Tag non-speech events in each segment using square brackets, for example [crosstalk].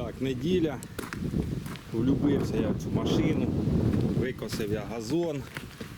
Так, неділя. Влюбився я в цю машину, викосив я газон.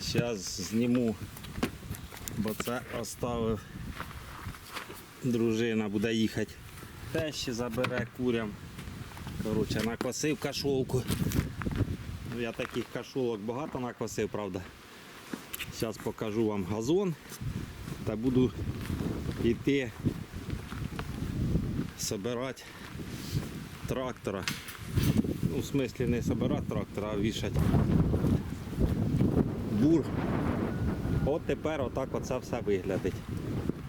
Зараз зніму, бо це оставив. Дружина буде їхати. Те ще забере курям. Коротше, накосив кашолку. Ну, Я таких кашолок багато накосив, правда. Зараз покажу вам газон та буду йти собирати трактора. Ну, в смислі не собирати трактора, а вішати бур. От тепер отак оце все виглядить.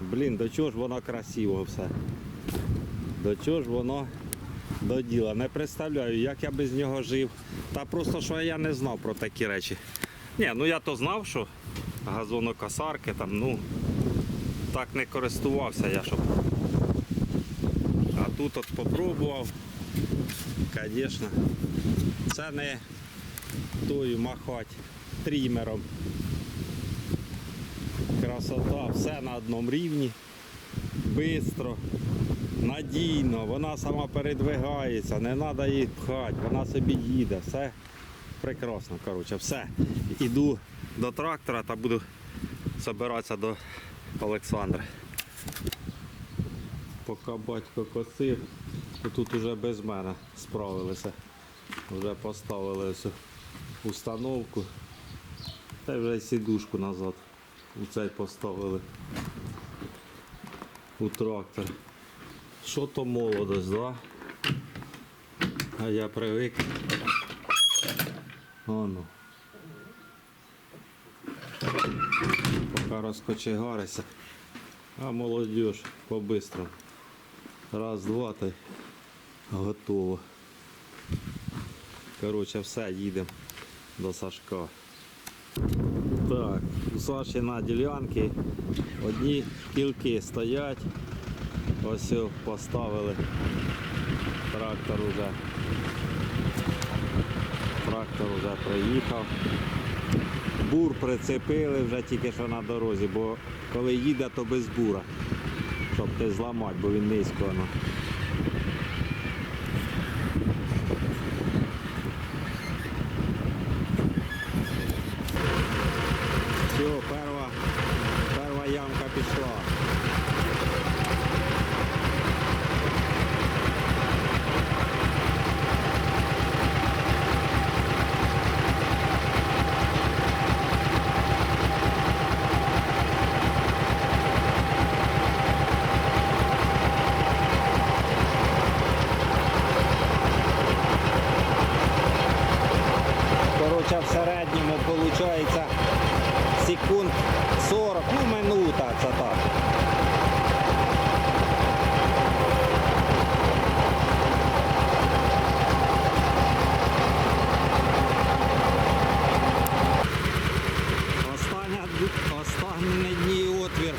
Блін, до чого ж воно красиво все. До чого ж воно до діла. Не представляю, як я без нього жив. Та просто що я не знав про такі речі. Ні, ну я то знав, що газонокосарки там, ну так не користувався я, щоб. А тут от попробував. Звісно, це не тою махати трімером. Красота, все на одному рівні. Бистро, надійно, вона сама передвигається, не треба її пхати, вона собі їде, все прекрасно. Коротше, все. Іду до трактора та буду збиратися до Олександра. Поки батько косив, тут уже без мене справилися. Вже поставили цю установку. Та вже сідушку назад. У цей поставили. У трактор. Що то молодость, да? А я привик. Оно. Поки розкочегарися. А молодіж по-бистрому. Раз, два й готово. Коротше, все, їдемо до Сашка. Так, у Саші на ділянці одні кілки стоять. Ось поставили. Трактор уже. Трактор вже приїхав. Бур прицепили вже тільки що на дорозі, бо коли їде, то без бура. Щоб ти зламати, бо він низько. Ну. Все, перша, перша ямка пішла. Коротше, в середньому виходить секунд 40, ну минута це так. Остання, останній отвір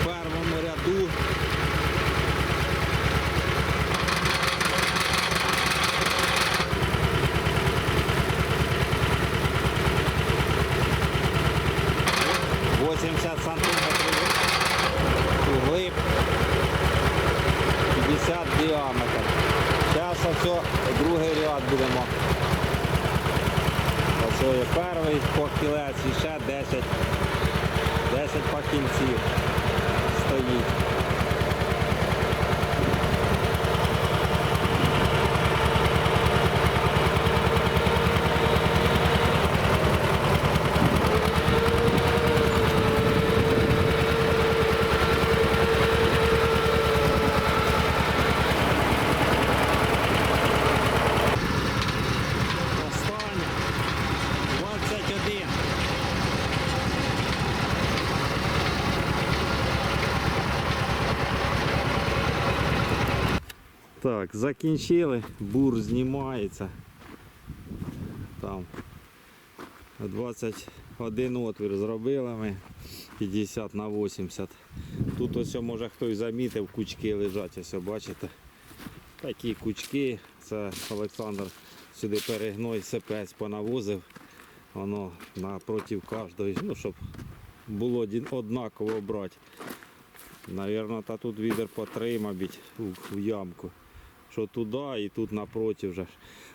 в першому ряду. – 80 сантиметрів углиб, 50 діаметр. Зараз оце другий ряд будемо. Ось є перший похилець і ще 10, 10 пахінців стоїть. Остання 21. Так, закінчили, бур знімається. Там 21 отвір зробили ми 50 на 80. Тут ось може хтось замітив, кучки лежать, ось бачите. Такі кучки, це Олександр сюди перегной сипець понавозив. Воно напротив кожної, ну щоб було однаково брати. Навірно, тут відер по три, мабуть, у, у ямку, що туди і тут напроти вже.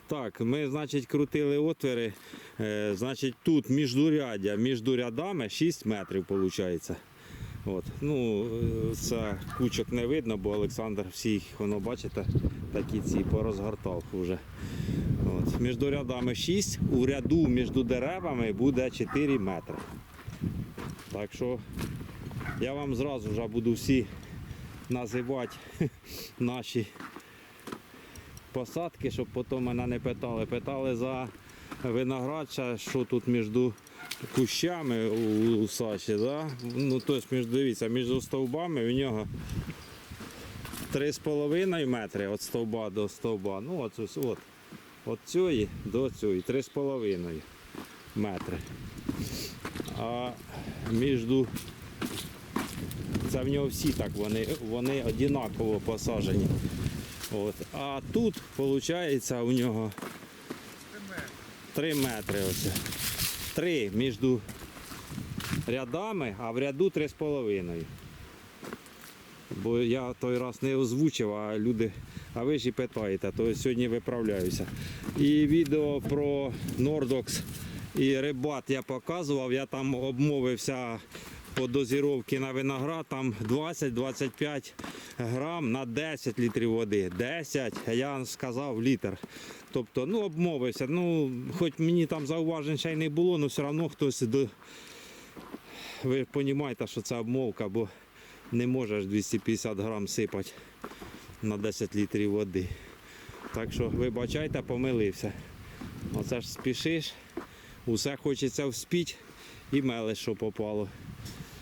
Так, ми, значить, крутили отвори. Е, значить, тут міждуряддя, між рядами 6 метрів виходить. От. Ну, е, це кучок не видно, бо Олександр всіх, воно бачите, такі ці порозгортав вже. От. Між рядами 6, у ряду між деревами буде 4 метри. Так що я вам зразу вже буду всі називати [laughs] наші посадки, щоб потім мене не питали. Питали за виноград, ще, що тут між кущами у, у Саші. Да? Ну, тобто, між, дивіться, між стовбами у нього 3,5 метри від стовба до стовба. Ну, от, от, от цієї до цієї 3,5 метри. А між це в нього всі так, вони, вони однаково посаджені. От. А тут, виходить, у нього 3 метри. Оце. 3 між рядами, а в ряду 3,5. Бо я той раз не озвучив, а люди, а ви ж і питаєте, то сьогодні виправляюся. І відео про Nordox і рибат я показував, я там обмовився по дозіровці на виноград, там 20-25 грам на 10 літрів води. 10, а я сказав літр. Тобто, ну, обмовився. Ну, хоч мені там зауважень ще й не було, але все одно хтось до. Ви розумієте, що це обмовка, бо не можеш 250 грам сипати на 10 літрів води. Так що, вибачайте, помилився. Оце ж спішиш, усе хочеться вспіть і мелиш, що попало.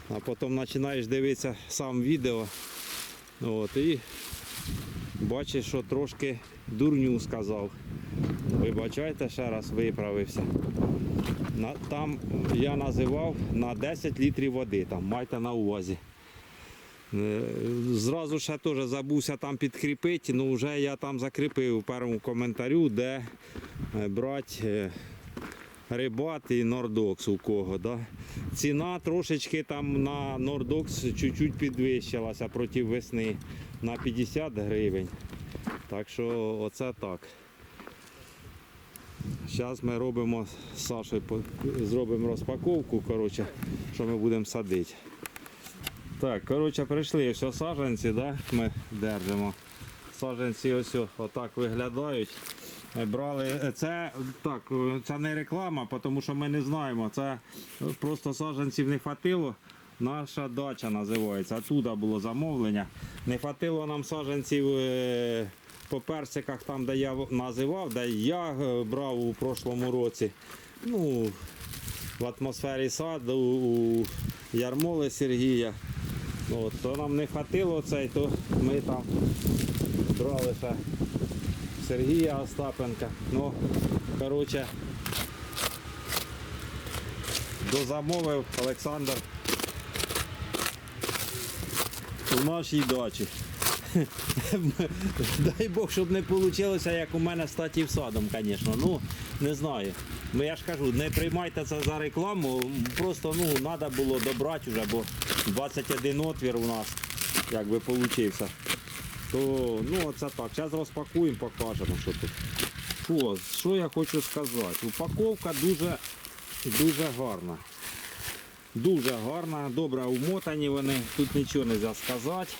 А потім починаєш дивитися сам відео. От, і бачиш, що трошки дурню сказав. Вибачайте, ще раз виправився. На, там я називав на 10 літрів води, там, майте на увазі. Е, Зразу ще теж забувся там підкріпити, ну вже я там закріпив у першому коментарю, де е, брати е, рибат і нордокс у кого. Да? Ціна трошечки там на нордокс чуть-чуть підвищилася проти весни на 50 гривень. Так що оце так. Зараз ми робимо з Сашою зробимо розпаковку, коротше, що ми будемо садити. Так, коротше, прийшли все саджанці, да? ми держимо. Саджанці ось отак виглядають. Ми Брали е, це так, е, це не реклама, тому що ми не знаємо. Це просто саджанців не хватило. Наша дача називається. Оттуда було замовлення. Не хватило нам саджанців е, по персиках, там, де я називав, де я е, брав у прошлому році. Ну, в атмосфері саду у Ярмоли Сергія. От, то нам не хватило цей, то ми там брали ще Сергія Остапенка. Ну, коротше, дозамовив Олександр у нашій дачі. [laughs] Дай Бог, щоб не вийшло, як у мене з татів садом, звісно. Ну, не знаю. Ну я ж кажу, не приймайте це за рекламу. Просто ну, треба було добрати вже, бо 21 отвір у нас якби получився. То ну оце так. Зараз розпакуємо, покажемо, що тут. Що, що я хочу сказати? Упаковка дуже, дуже гарна. Дуже гарна, добре умотані вони, тут нічого не можна сказати.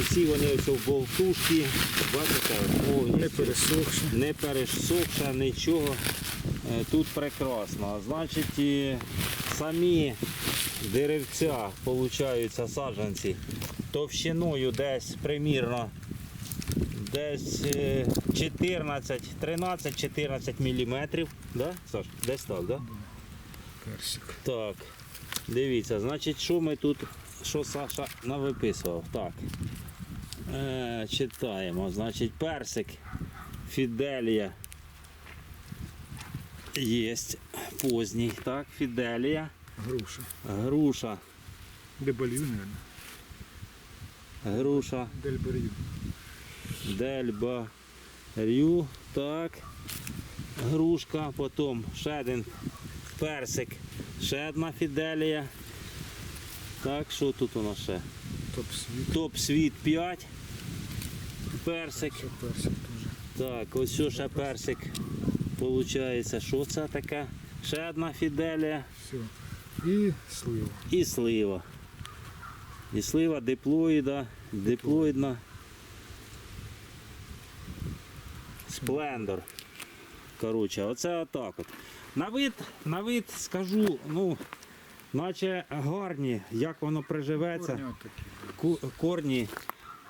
Усі вони ось в болтушки. Бачите, є Не пересохши. не пересохша, нічого. Е, Тут прекрасно. Значить, самі деревця, получаються саджанці, товщиною десь примірно десь е, 14, 13-14 мм. Да, Саш? Десь так, да? Персик. Так. Дивіться, значить, що ми тут, що Саша навиписував. Так. Е, читаємо. Значить, персик, Фіделія. Єсть поздній. Так, Фіделія. Груша. Груша. Дебалью, наверное. Груша. Дельбарью. Дельба. Рю. Так. Грушка. Потім ще один персик. Ще одна Фіделія. Так, що тут у нас ще? Топ світ. Топ світ 5. персик. Це персик теж. Так, ось що ще персик. Получається, що це таке? Ще одна фіделія Все. І слива. і слива. І слива диплоїда, диплоїдна. Сплендор. Коротше, оце отак от. На вид, на вид скажу, ну, наче гарні, як воно приживеться. Корні,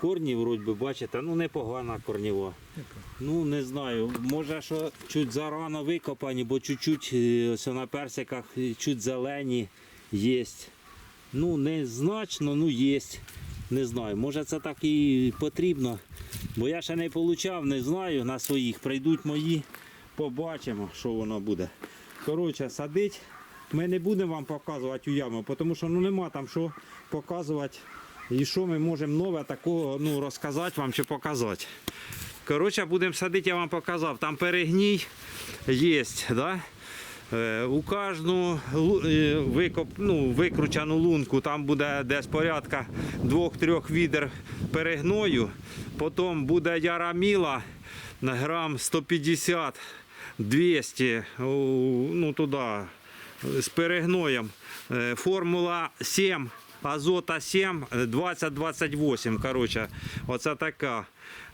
корні, вроді би, бачите, ну непогана корніва. Ну, не знаю, може, що чуть зарано викопані, бо чуть-чуть е, на персиках е, чуть зелені є. Ну, не значно, ну є. Не знаю, може це так і потрібно. Бо я ще не получав, не знаю на своїх. Прийдуть мої, побачимо, що воно буде. Коротше, садить. Ми не будемо вам показувати у яму, тому що ну, нема там що показувати. І що ми можемо нове такого ну, розказати вам чи показати. Коротше, будемо садити, я вам показав. Там перегній є. Да? Е, У кожну е, викоп, ну, викручену лунку там буде десь порядка 2-3 відер перегною. Потім буде яраміла на грам 150 200 ну, туди, з перегноєм. Е, Формула 7, азота 7, 20-28. Коротше, оце така.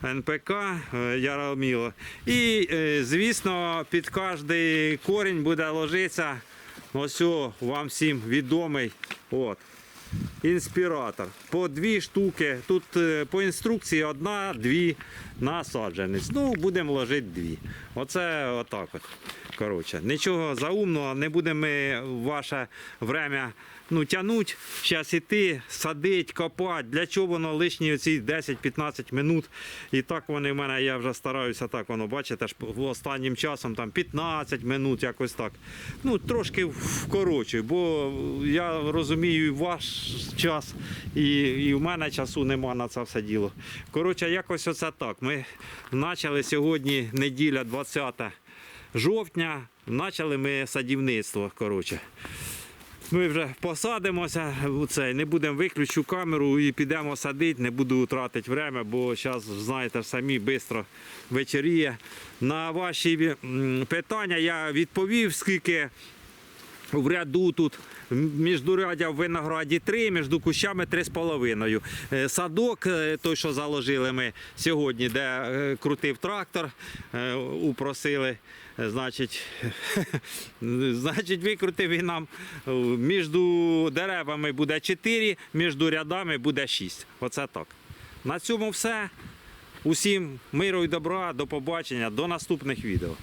НПК е, Яроміло. І, е, звісно, під кожний корінь буде ложитися ось о, вам всім відомий от, інспіратор. По дві штуки. Тут е, по інструкції одна, дві на саджанець. Ну, будемо ложити дві. Оце отак от. Коротше, нічого заумного, не будемо ваше время ну, тягнути, зараз іти, садити, копати. Для чого воно лишні оці 10-15 минут. І так вони в мене, я вже стараюся так, воно, бачите, ж останнім часом там 15 минут, якось так. Ну, трошки вкорочую, бо я розумію і ваш час, і, і в мене часу нема на це все діло. Коротше, якось оце так. Ми почали сьогодні неділя 20 жовтня, почали ми садівництво. Коротше. Ми вже посадимося, у цей, не будемо виключу камеру і підемо садити, не буду тратити время, бо зараз, знаєте, самі швидко вечеріє. На ваші питання я відповів, скільки в ряду тут між рядя в винограді 3, між кущами 3,5. Е, Садок, е, той, що заложили ми сьогодні, де е, крутив трактор, упросили. Значить, [laughs] значить, викрутив і нам між деревами буде 4, між рядами буде 6. Оце так. На цьому все. Усім миру і добра, до побачення, до наступних відео.